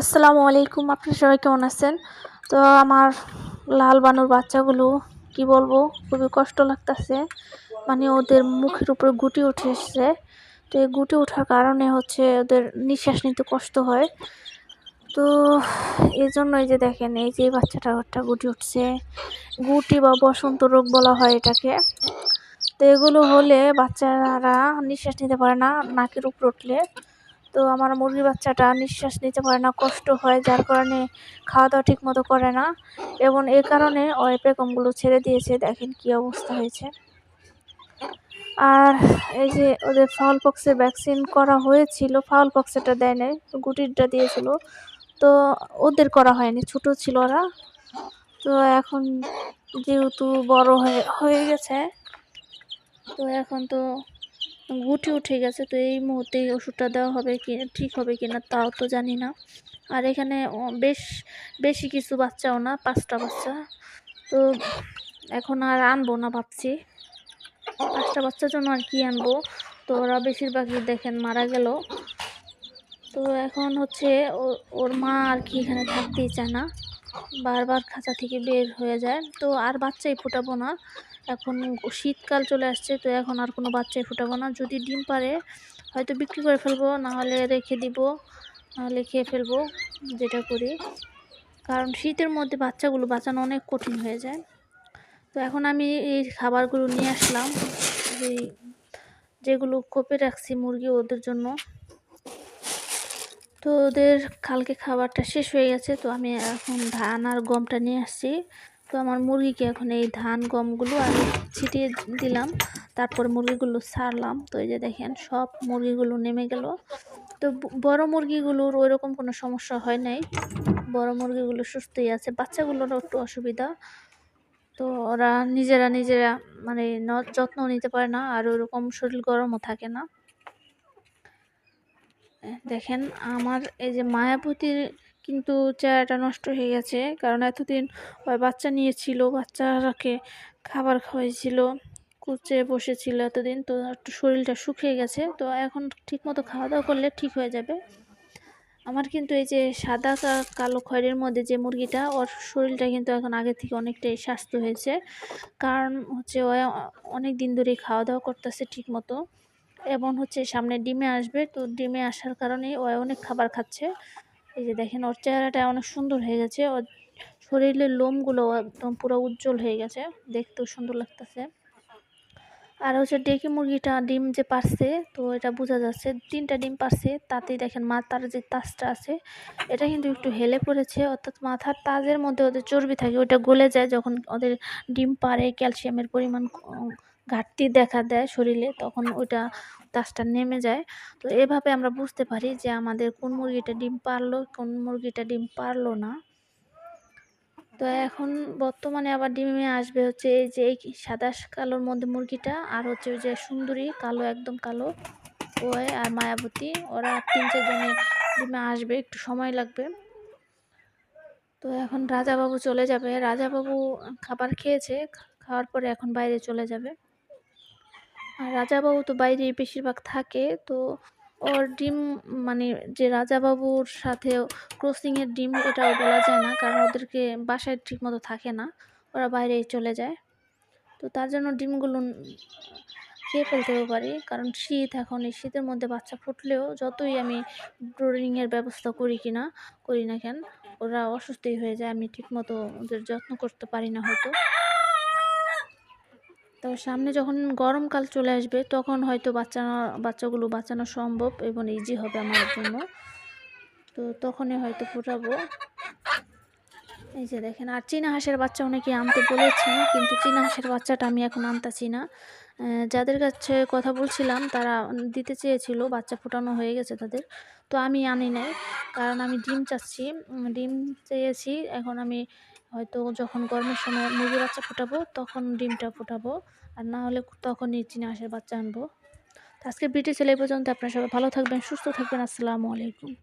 আসসালামু আলাইকুম আপনারা সবাই কেমন আছেন? তো আমার লাল বানুর বাচ্চাগুলো, কি বলব, খুবই কষ্ট লাগতেছে। মানে ওদের মুখের উপরে গুটি উঠে এসছে। তো এই গুটি ওঠার কারণে হচ্ছে ওদের নিঃশ্বাস নিতে কষ্ট হয়। তো এই জন্যই যে দেখেন, এই যে বাচ্চাটা একটা গুটি উঠছে। গুটি বা বসন্ত রোগ বলা হয় এটাকে। তো এগুলো হলে বাচ্চারা নিঃশ্বাস নিতে পারে না, নাকের উপর উঠলে। তো আমার মুরগির বাচ্চাটা নিঃশ্বাস নিতে পারে না, কষ্ট হয়, যার কারণে খাওয়া দাওয়া ঠিক মতো করে না। এবং এ কারণে ওই পেকমগুলো ছেড়ে দিয়েছে, দেখেন কি অবস্থা হয়েছে। আর এই যে ওদের ফাউল পক্সের ভ্যাকসিন করা হয়েছিল ফাউল পক্সেরটা দেয় নাই, গুটিরটা দিয়েছিল। তো ওদের করা হয়নি, ছোট ছিল ওরা। তো এখন যেহেতু বড় হয়ে হয়ে গেছে, তো এখন তো গুটি উঠে গেছে, তো এই মুহূর্তে ওষুধটা দেওয়া হবে কি, ঠিক হবে কি না তাও তো জানি না। আর এখানে বেশ, বেশি কিছু বাচ্চাও না, পাঁচটা বাচ্চা। তো এখন আর আনব না ভাবছি। পাঁচটা বাচ্চার জন্য আর কি আনব? তো ওরা বেশিরভাগই দেখেন মারা গেল। তো এখন হচ্ছে ওর মা আর কি এখানে থাকতেই চায় না। বারবার খাঁচা থেকে বের হয়ে যায়। তো আর বাচ্চাই ফোটাবো না। এখন শীতকাল চলে আসছে, তো এখন আর কোনো বাচ্চাই ফোটাবো না। যদি ডিম পারে, হয়তো বিক্রি করে ফেলব, নাহলে রেখে দিব, নাহলে খেয়ে ফেলব, যেটা করি। কারণ শীতের মধ্যে বাচ্চাগুলো বাঁচানো অনেক কঠিন হয়ে যায়। তো এখন আমি এই খাবারগুলো নিয়ে আসলাম। এই যেগুলো কোপে রাখছি মুরগি ওদের জন্য। তো ওদের কালকে খাবারটা শেষ হয়ে গেছে, তো আমি এখন ধান আর গমটা নিয়ে আসছি। তো আমার মুরগিকে এখন এই ধান গমগুলো আমি ছিটিয়ে দিলাম, তারপর মুরগিগুলো ছাড়লাম তো এই যে দেখেন, সব মুরগিগুলো নেমে গেল। তো বড় মুরগিগুলোর ওই রকম কোনো সমস্যা হয় নাই। বড় মুরগিগুলো সুস্থই আছে, বাচ্চাগুলোরও একটু অসুবিধা। তো ওরা নিজেরা নিজেরা মানে যত্ন নিতে পারে না, আর ওরকম শরীর গরমও থাকে না। দেখেন, আমার এই যে মায়াবতীর কিন্তু চেহারাটা নষ্ট হয়ে গেছে। কারণ এতদিন ওই বাচ্চা নিয়েছিল বাচ্চারাকে খাবার খাওয়াইছিল, কুচে বসেছিল এতদিন, তো একটু শরীরটা শুকিয়ে গেছে। তো এখন ঠিকমতো খাওয়া দাওয়া করলে ঠিক হয়ে যাবে। আমার কিন্তু এই যে সাদা কালো খয়ের মধ্যে যে মুরগিটা, ওর শরীরটা কিন্তু এখন আগে থেকে অনেকটাই স্বাস্থ্য হয়েছে। কারণ হচ্ছে ও অনেক দিন ধরে খাওয়া দাওয়া করতেছে ঠিক মতো এবং হচ্ছে সামনে ডিমে আসবে। তো ডিমে আসার কারণে ও অনেক খাবার খাচ্ছে। এই যে দেখেন, ওর চেহারাটা অনেক সুন্দর হয়ে গেছে। ওর শরীরের লোমগুলো একদম পুরো উজ্জ্বল হয়ে গেছে। দেখতেও সুন্দর লাগতেছে। আর হচ্ছে ডেকি মুরগিটা ডিম যে পারছে, তো এটা বোঝা যাচ্ছে, তিনটা ডিম পারছে। তাতেই দেখেন মাথার যে তাজটা আছে, এটা কিন্তু একটু হেলে পড়েছে। অর্থাৎ মাথার তাজের মধ্যে ওদের চর্বি থাকে। ওটা গলে যায় যখন ওদের ডিম পারে ক্যালসিয়ামের পরিমাণ ঘাটতি দেখা দেয় শরীরে, তখন ওইটা তাজটা নেমে যায়। তো এভাবে আমরা বুঝতে পারি যে আমাদের কোন মুরগিটা ডিম পারল, কোন মুরগিটা ডিম পারল না। তো এখন বর্তমানে আবার ডিমে আসবে হচ্ছে এই যে এই সাদা কালোর মধ্যে মুরগিটা, আর হচ্ছে ওই যে সুন্দরী, কালো, একদম কালো ওই আর মায়াবতী, ওরা তিন চারজনে ডিমে আসবে, একটু সময় লাগবে। তো এখন রাজাবাবু চলে যাবে। রাজাবাবু খাবার খেয়েছে খাওয়ার পরে এখন বাইরে চলে যাবে। আর রাজাবাবু তো বাইরেই বেশিরভাগ থাকে, তো ওর ডিম মানে যে রাজাবাবুর সাথে ক্রসিংয়ের ডিম এটাও বলা যায় না, কারণ ওদেরকে বাসায় ঠিকমতো থাকে না, ওরা বাইরে চলে যায়। তো তার জন্য ডিমগুলো খেয়ে ফেলতেও পারি কারণ শীত এখন, এই শীতের মধ্যে বাচ্চা ফুটলেও যতই আমি ব্রোডিংয়ের ব্যবস্থা করি কি না করি না কেন, ওরা অসুস্থই হয়ে যায়, আমি ঠিকমতো ওদের যত্ন করতে পারি না হয়তো। তো সামনে যখন গরমকাল চলে আসবে, তখন হয়তো বাচ্চানো বাচ্চাগুলো বাঁচানো সম্ভব এবং ইজি হবে আমার জন্য। তো তখনই হয়তো ফোটাবো। এই যে দেখেন, আর চীনা হাঁসের বাচ্চা অনেকে আনতে বলেছেন কিন্তু চীনা হাঁসের বাচ্চাটা আমি এখন আনতাছি না। যাদের কাছে কথা বলছিলাম, তারা দিতে চেয়েছিল, বাচ্চা ফোটানো হয়ে গেছে তাদের। তো আমি আনি নাই, কারণ আমি ডিম চাচ্ছি। ডিম চেয়েছি, এখন আমি হয়তো যখন গরমের সময় মুরগি বাচ্চা ফোটাবো, তখন ডিমটা ফোটাবো, আর না হলে তখনই চীনা হাঁসের বাচ্চা আনব। আজকে ব্রিটিশ ছেলে পর্যন্ত। আপনারা সবাই ভালো থাকবেন, সুস্থ থাকবেন। আসসালামু আলাইকুম।